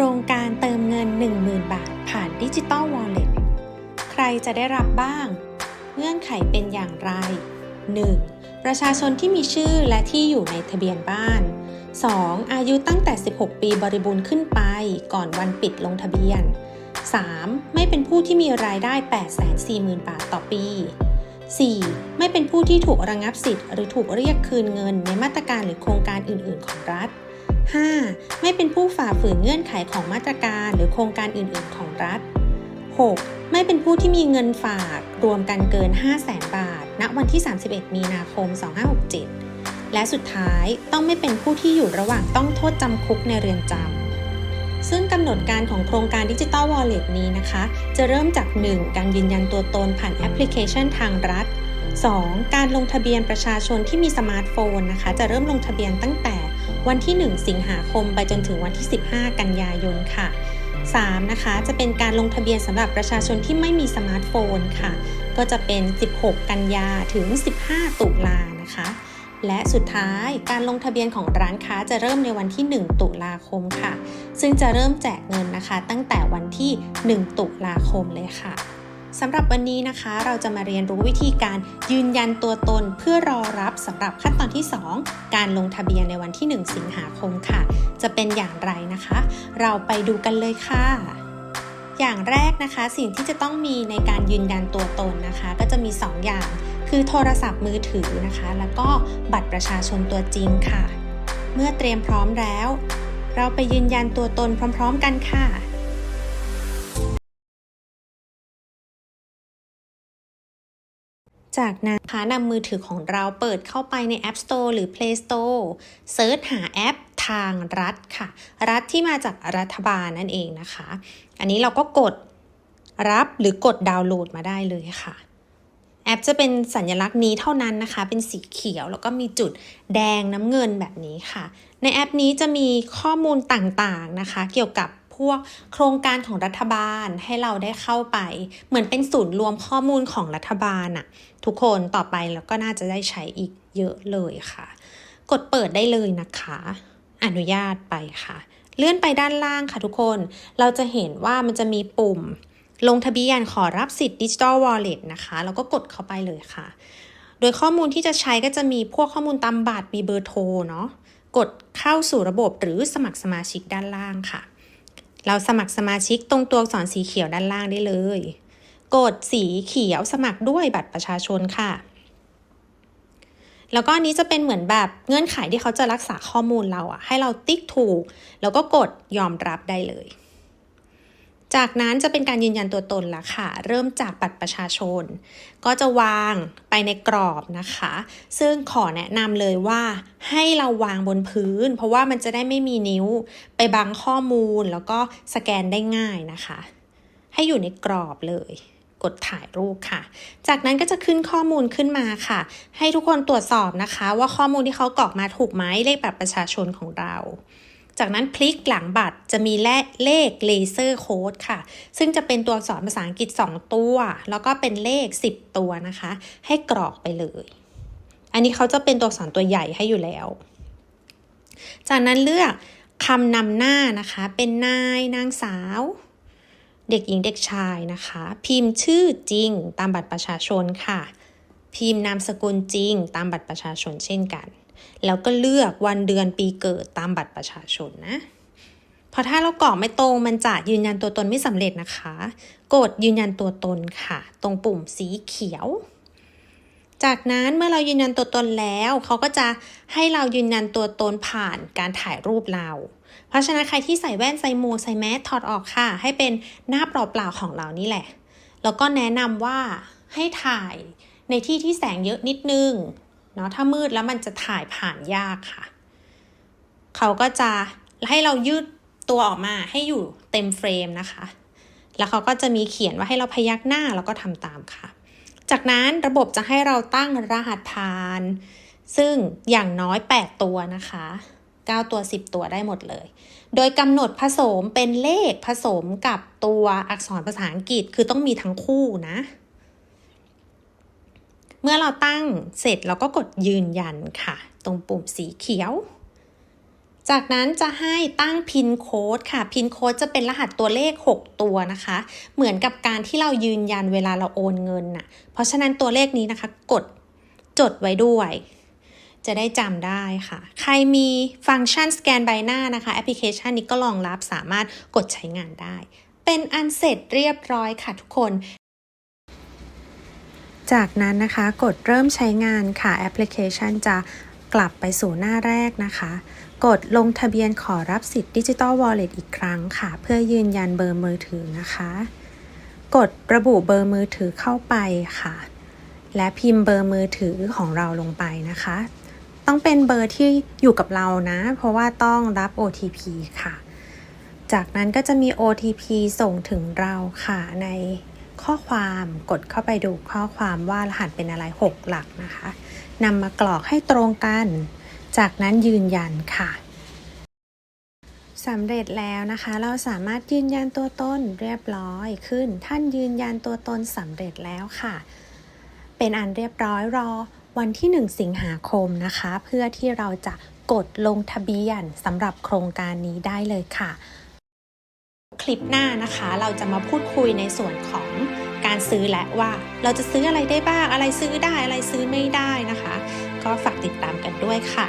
รงการเติมเงิน 10,000 บาท ผ่านดิจิตอลวอลเล็ตใครจะได้รับบ้าง เงื่อนไขเป็นอย่างไร 1. ประชาชนที่มีชื่อและที่อยู่ในทะเบียนบ้าน 2. อายุตั้งแต่ 16 ปีบริบูรณ์ขึ้นไป ก่อนวันปิดลงทะเบียน 3. ไม่เป็นผู้ที่มีรายได้ 840,000 บาทต่อปี 4. ไม่เป็นผู้ที่ถูกระงับสิทธิ์หรือถูกเรียกคืนเงินในมาตรการหรือโครงการอื่น ๆ ของรัฐ 5. ไม่เป็นผู้ฝ่าฝืนเงื่อนไขของมาตรการหรือโครงการอื่น ๆ ของรัฐ 6. ไม่เป็นผู้ที่มีเงินฝากรวมกันเกิน 5 0 0แสนบาท ณ วันที่ 31 มีนาคม 2567 และสุดท้ายต้องไม่เป็นผู้ที่อยู่ระหว่างต้องโทษจำคุกในเรือนจำซึ่งกำหนดการของโครงการดิจิ t a ลวอลเล็ตนี้นะคะ จะเริ่มจาก 1. การยืนยันตัวตนผ่านแอปพลิเคชันทางรัฐ 2. การลงทะเบียนประชาชนที่มีสมาร์ทโฟนนะคะ จะเริ่มลงทะเบียนตั้งแต่ วันที่ 1 สิงหาคมไปจนถึงวันที่ 15 กันยายนค่ะ 3. นะคะ จะเป็นการลงทะเบียนสำหรับประชาชนที่ไม่มีสมาร์ทโฟนค่ะ ก็จะเป็น 16 กันยาถึง 15 ตุลานะคะ และสุดท้ายการลงทะเบียนของร้านค้าจะเริ่มในวันที่ 1 ตุลาคมค่ะ ซึ่งจะเริ่มแจกเงินนะคะ ตั้งแต่วันที่ 1 ตุลาคมเลยค่ะ สำหรับวันนี้นะคะ เราจะมาเรียนรู้วิธีการยืนยันตัวตนเพื่อรอรับสำหรับขั้นตอนที่ 2 การลงทะเบียนในวันที่ 1 สิงหาคมค่ะ จะเป็นอย่างไรนะคะ เราไปดูกันเลยค่ะ อย่างแรกนะคะสิ่งที่จะต้องมีในการยืนยันตัวตนนะคะ ก็จะมี 2 อย่าง คือโทรศัพท์มือถือนะคะ แล้วก็บัตรประชาชนตัวจริงค่ะ เมื่อเตรียมพร้อมแล้ว เราไปยืนยันตัวตนพร้อม ๆ กันค่ะ จากนั้นนะคะนำมือถือของเราเปิดเข้าไปใน App Store หรือ Play Store เซิร์ชหาแอปทางรัฐค่ะ รัฐที่มาจากรัฐบาลนั่นเองนะคะ อันนี้เราก็กดรับหรือกดดาวน์โหลดมาได้เลยค่ะ แอปจะเป็นสัญลักษณ์นี้เท่านั้นนะคะ เป็นสีเขียวแล้วก็มีจุดแดงน้ำเงินแบบนี้ค่ะ ในแอปนี้จะมีข้อมูลต่างๆนะคะ เกี่ยวกับ วกโครงการของรัฐบาลให้เราได้เข้าไป เหมือนเป็นศูนย์รวมข้อมูลของรัฐบาลอะทุกคนต่อไปแล้วก็น่าจะได้ใช้อีกเยอะเลยค่ะ กดเปิดได้เลยนะคะ อนุญาตไปค่ะ เลื่อนไปด้านล่างค่ะทุกคน เราจะเห็นว่ามันจะมีปุ่ม ลงทะเบียนขอรับสิทธิ์ดิจิ t a ลวอลเล็ตนะคะ แล้วก็กดเข้าไปเลยค่ะ โดยข้อมูลที่จะใช้ก็จะมีพวกข้อมูลตามบัตรมีเบอร์โทรเนาะกดเข้าสู่ระบบหรือสมัครสมาชิกด้านล่างค่ะ เราสมัครสมาชิกตรงตัวอักษรสีเขียวด้านล่างได้เลย กดสีเขียวสมัครด้วยบัตรประชาชนค่ะ แล้วก็อันนี้จะเป็นเหมือนแบบเงื่อนไขที่เขาจะรักษาข้อมูลเราอะให้เราติ๊กถูก แล้วก็กดยอมรับได้เลย จากนั้นจะเป็นการยืนยันตัวตนละค่ะ เริ่มจากบัตรประชาชน ก็จะวางไปในกรอบนะคะ ซึ่งขอแนะนำเลยว่าให้เราวางบนพื้น เพราะว่ามันจะได้ไม่มีนิ้วไปบังข้อมูลแล้วก็สแกนได้ง่ายนะคะ ให้อยู่ในกรอบเลยกดถ่ายรูปค่ะ จากนั้นก็จะขึ้นข้อมูลขึ้นมาค่ะ ให้ทุกคนตรวจสอบนะคะ ว่าข้อมูลที่เขากรอกมาถูกไหมเลขบัตรประชาชนของเรา จากนั้นพลิกหลังบัตรจะมีเลขเลเลเซอร์โค้ดค่ะ ซึ่งจะเป็นตัวอักษรภาษาอังกฤษ 2 ตัว แล้วก็เป็นเลข 10 ตัวนะคะ ให้กรอกไปเลย อันนี้เขาจะเป็นตัวอักษรตัวใหญ่ให้อยู่แล้ว จากนั้นเลือกคำนำหน้านะคะ เป็นนายนางสาว เด็กหญิงเด็กชายนะคะ พิมพ์ชื่อจริงตามบัตรประชาชนค่ะ พิมพ์นามสกุลจริงตามบัตรประชาชนเช่นกัน แล้วก็เลือกวันเดือนปีเกิดตามบัตรประชาชนนะพราะถ้าเรากรอกไม่ตรงมันจะยืนยันตัวตนไม่สำเร็จนะคะ กดยืนยันตัวตนค่ะ ตรงปุ่มสีเขียว จากนั้นเมื่อเรายืนยันตัวตนแล้ว เขาก็จะให้เรายืนยันตัวตนผ่านการถ่ายรูปเรา เพราะฉะนั้นใครที่ใส่แว่นใส่หมวกใส่แมสถอดออกค่ะ ให้เป็นหน้าเปล่าๆของเรานี่แหละ แล้วก็แนะนำว่าให้ถ่ายในที่ที่แสงเยอะนิดนึง เนาะถ้ามืดแล้วมันจะถ่ายผ่านยากค่ะ เขาก็จะให้เรายืดตัวออกมาให้อยู่เต็มเฟรมนะคะ แล้วเขาก็จะมีเขียนว่าให้เราพยักหน้าแล้วก็ทำตามค่ะ จากนั้นระบบจะให้เราตั้งรหัสผ่าน ซึ่งอย่างน้อย 8 ตัวนะคะ 9 ตัว 10 ตัวได้หมดเลย โดยกำหนดผสมเป็นเลขผสมกับตัวอักษรภาษาอังกฤษคือต้องมีทั้งคู่นะ เมื่อเราตั้งเสร็จเราก็กดยืนยันค่ะ ตรงปุ่มสีเขียว จากนั้นจะให้ตั้งพินโค้ดค่ะพินโค้ดจะเป็นรหัสตัวเลข 6 ตัวนะคะ เหมือนกับการที่เรายืนยันเวลาเราโอนเงินน่ะ เพราะฉะนั้นตัวเลขนี้นะคะ กดจดไว้ด้วย จะได้จำได้ค่ะ ใครมีฟังก์ชันสแกนใบหน้านะคะ แอปพลิเคชันนี้ก็รองรับสามารถกดใช้งานได้เป็นอันเสร็จเรียบร้อยค่ะทุกคน จากนั้นนะคะกดเริ่มใช้งานค่ะแอปพลิเคชันจะกลับไปสู่หน้าแรกนะคะ กดลงทะเบียนขอรับสิทธิ์ดิจิ t a ลวอลเล็ตอีกครั้งค่ะ เพื่อยืนยันเบอร์มือถือนะคะ กดระบุเบอร์มือถือเข้าไปค่ะ และพิมพ์เบอร์มือถือของเราลงไปนะคะ ต้องเป็นเบอร์ที่อยู่กับเรานะ เพราะว่าต้องรับ OTP ค่ะ จากนั้นก็จะมี OTP ส่งถึงเราค่ะใน ข้อความกดเข้าไปดูข้อความว่ารหัสเป็นอะไร 6 หลักนะคะนำมากรอกให้ตรงกัน จากนั้นยืนยันค่ะสำเร็จแล้วนะคะ เราสามารถยืนยันตัวตนเรียบร้อยขึ้น ท่านยืนยันตัวตนสำเร็จแล้วค่ะ เป็นอันเรียบร้อยรอวันที่ 1 สิงหาคมนะคะ เพื่อที่เราจะกดลงทะเบียนสำหรับโครงการนี้ได้เลยค่ะ คลิปหน้านะคะ เราจะมาพูดคุยในส่วนของการซื้อและว่าเราจะซื้ออะไรได้บ้าง อะไรซื้อได้อะไรซื้อไม่ได้นะคะ ก็ฝากติดตามกันด้วยค่ะ